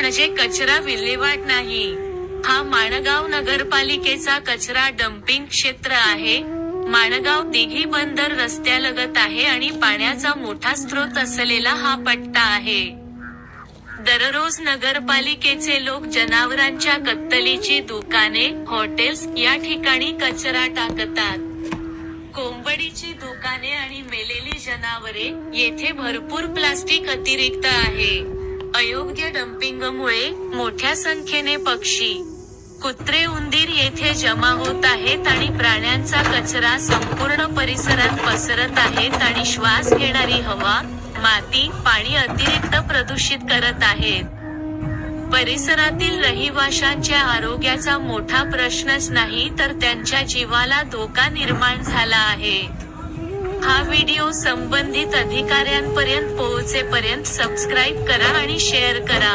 म्हणजे कचरा विल्हेवाट नाही. हा माणगाव नगरपालिकेचा कचरा डम्पिंग क्षेत्र आहे. माणगाव दिघी बंदर रस्त्यालगत आहे आणि पाण्याचा मोठा स्रोत असलेला हा पट्टा आहे. दररोज नगरपालिकेचे लोक जनावरांच्या कत्तलीची दुकाने हॉटेल्स या ठिकाणी कचरा टाकतात. कोंबडीची दुकाने आणि मेलेली जनावरे येथे भरपूर प्लास्टिक अतिरिक्त आहे. अयोग्य डम्पिंगमुळे मोठ्या संख्येने पक्षी कुत्रे उंदीर येथे जमा होत आहेत आणि प्राण्यांचा कचरा संपूर्ण परिसरात पसरत आहेत आणि श्वास घेणारी हवा माती पाणी अतिरिक्त प्रदूषित करत आहेत. परिसरातील रहिवाशांच्या आरोग्याचा मोठा प्रश्नच नाही तर त्यांच्या जीवाला धोका निर्माण झाला आहे. हा व्हिडिओ संबंधित अधिकाऱ्यांपर्यंत पोहोचेपर्यंत सबस्क्राईब करा आणि शेअर करा.